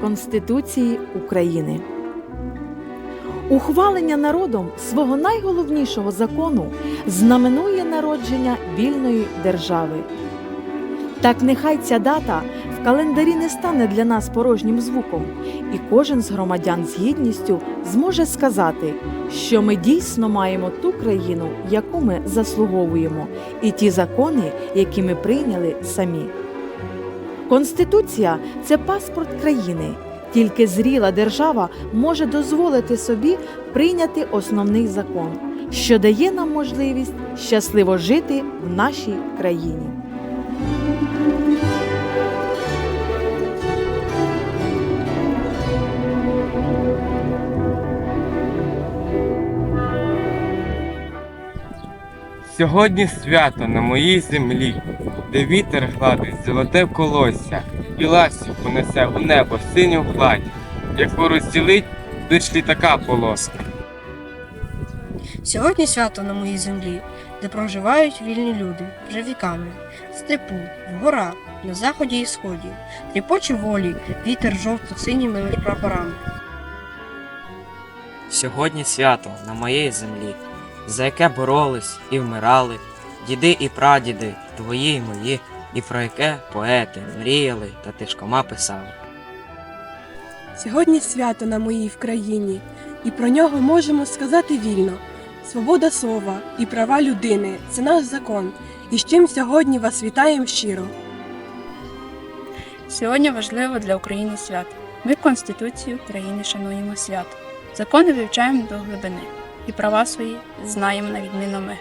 Конституції України. Ухвалення народом свого найголовнішого закону знаменує народження вільної держави. Так нехай ця дата в календарі не стане для нас порожнім звуком, і кожен з громадян з гідністю зможе сказати, що ми дійсно маємо ту країну, яку ми заслуговуємо, і ті закони, які ми прийняли самі. Конституція це паспорт країни. Тільки зріла держава може дозволити собі прийняти основний закон, що дає нам можливість щасливо жити в нашій країні. Сьогодні свято на моїй землі, де вітер гладить золоте колосся, і ластівку несе у небо синю гладь, яку розділить лиш літака полоска. Сьогодні свято на моїй землі, де проживають вільні люди вже віками, в степу, в горах, на заході і сході, тріпоче волі, вітер жовто-синіми прапорами. Сьогодні свято на моїй землі, за яке боролись і вмирали, діди і прадіди, твої й мої, і про яке поети мріяли та тишкома писали. Сьогодні свято на моїй в країні, і про нього можемо сказати вільно. Свобода слова і права людини це наш закон, і з чим сьогодні вас вітаємо щиро. Сьогодні важливо для України свято. Ми Конституцію України шануємо свято. Закони вивчаємо до глибини, і права свої знаємо на відміну ми.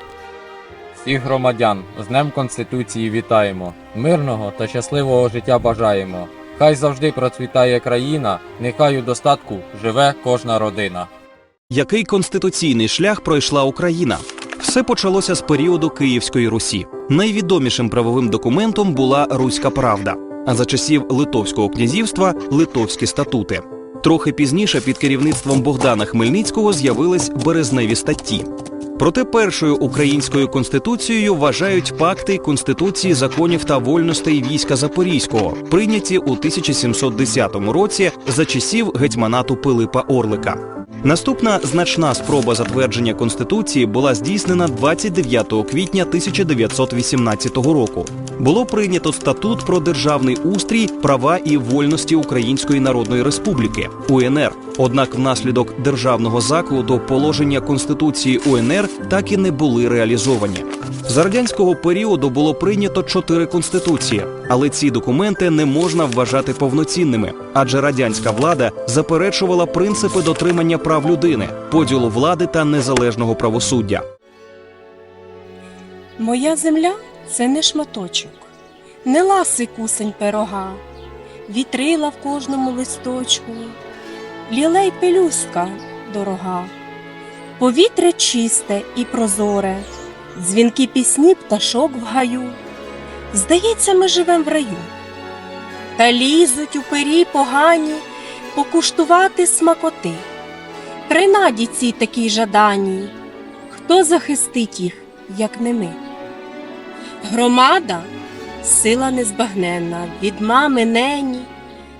Всіх громадян з Днем Конституції вітаємо, мирного та щасливого життя бажаємо. Хай завжди процвітає країна, нехай у достатку живе кожна родина. Який конституційний шлях пройшла Україна? Все почалося з періоду Київської Русі. Найвідомішим правовим документом була Руська Правда, а за часів Литовського князівства Литовські статути. Трохи пізніше під керівництвом Богдана Хмельницького з'явились березневі статті. Проте першою українською конституцією вважають пакти конституції законів та вольностей війська Запорізького, прийняті у 1710 році за часів гетьманату Пилипа Орлика. Наступна значна спроба затвердження конституції була здійснена 29 квітня 1918 року. Було прийнято статут про державний устрій, права і вольності Української Народної Республіки УНР. Однак, внаслідок державного закладу положення конституції УНР так і не були реалізовані. За радянського періоду було прийнято чотири конституції, але ці документи не можна вважати повноцінними, адже радянська влада заперечувала принципи дотримання прав людини, поділу влади та незалежного правосуддя. Моя земля це не шматочок, не ласий кусень пирога, вітрила в кожному листочку, лілей пелюстка дорога, повітря чисте і прозоре, дзвінки пісні пташок в гаю. Здається, ми живем в раю. Та лізуть у пирі погані покуштувати смакоти. Принаді цій такій жадані, хто захистить їх, як не ми. Громада сила незбагненна від мами нені,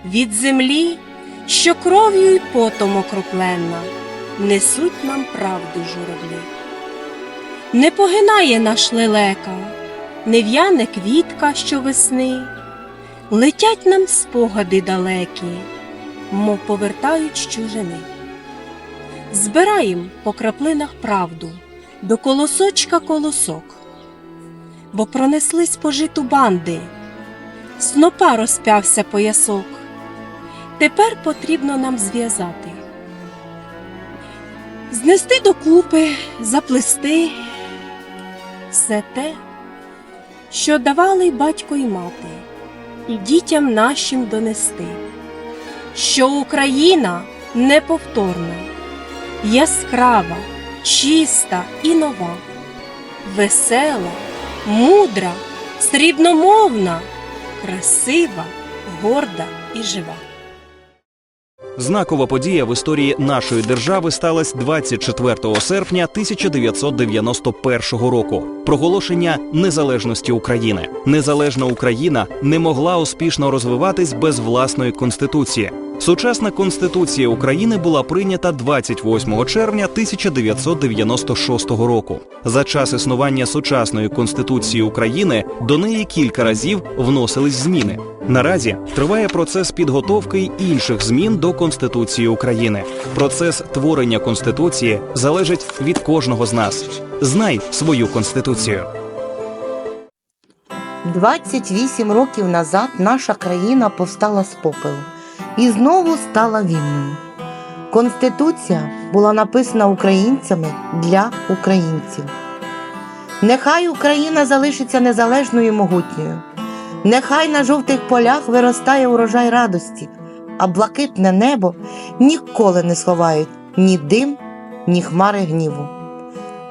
від землі, що кров'ю й потом окропленна, несуть нам правду журавлі. Не погинає наш лелека, не в'яне квітка щовесни, летять нам спогади далекі, мов повертають з чужини. Збираєм по краплинах правду до колосочка колосок бо пронеслись по житу банди, снопа розпявся поясок. Тепер потрібно нам зв'язати, знести докупи, заплести все те, що давали батько і мати, і дітям нашим донести, що Україна неповторна, яскрава, чиста і нова, весела мудра, срібномовна, красива, горда і жива. Знакова подія в історії нашої держави сталася 24 серпня 1991 року. Проголошення незалежності України. Незалежна Україна не могла успішно розвиватись без власної конституції. Сучасна Конституція України була прийнята 28 червня 1996 року. За час існування сучасної Конституції України до неї кілька разів вносились зміни. Наразі триває процес підготовки інших змін до Конституції України. Процес творення Конституції залежить від кожного з нас. Знай свою конституцію. 28 років назад наша країна повстала з попелу і знову стала вільною. Конституція була написана українцями для українців. Нехай Україна залишиться незалежною і могутньою. Нехай на жовтих полях виростає урожай радості, а блакитне небо ніколи не сховають ні дим, ні хмари гніву.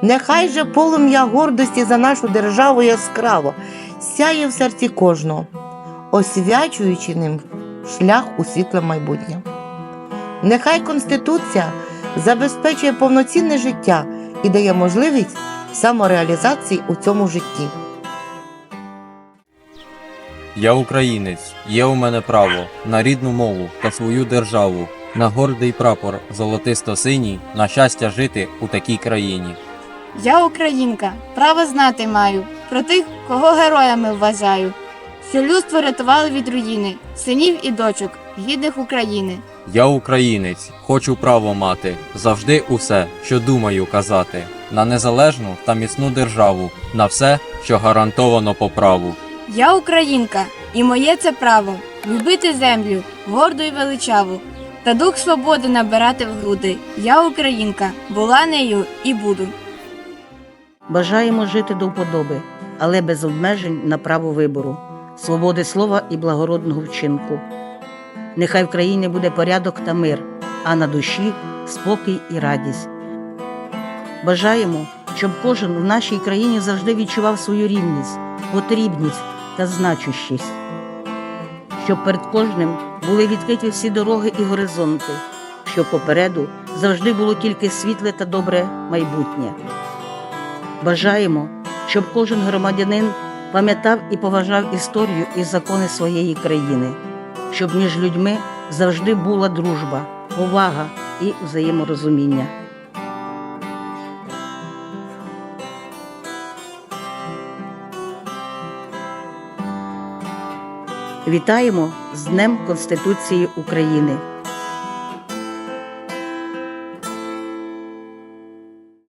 Нехай же полум'я гордості за нашу державу яскраво сяє в серці кожного, освячуючи ним шлях у світле майбутнє. Нехай Конституція забезпечує повноцінне життя і дає можливість самореалізації у цьому житті. Я українець, є у мене право на рідну мову та свою державу, на гордий прапор золотисто-синій, на щастя жити у такій країні. Я українка, право знати маю про тих, кого героями вважаю, що людство рятували від руїни, синів і дочок, гідних України. Я українець, хочу право мати, завжди усе, що думаю казати, на незалежну та міцну державу, на все, що гарантовано по праву. Я українка, і моє це право любити землю, горду і величаву, та дух свободи набирати в груди. Я українка, була нею і буду. Бажаємо жити до вподоби, але без обмежень на право вибору, свободи слова і благородного вчинку. Нехай в країні буде порядок та мир, а на душі спокій і радість. Бажаємо, щоб кожен в нашій країні завжди відчував свою рівність, потрібність та значущість, щоб перед кожним були відкриті всі дороги і горизонти, щоб попереду завжди було тільки світле та добре майбутнє. Бажаємо, щоб кожен громадянин пам'ятав і поважав історію і закони своєї країни, щоб між людьми завжди була дружба, повага і взаєморозуміння. Вітаємо з Днем Конституції України!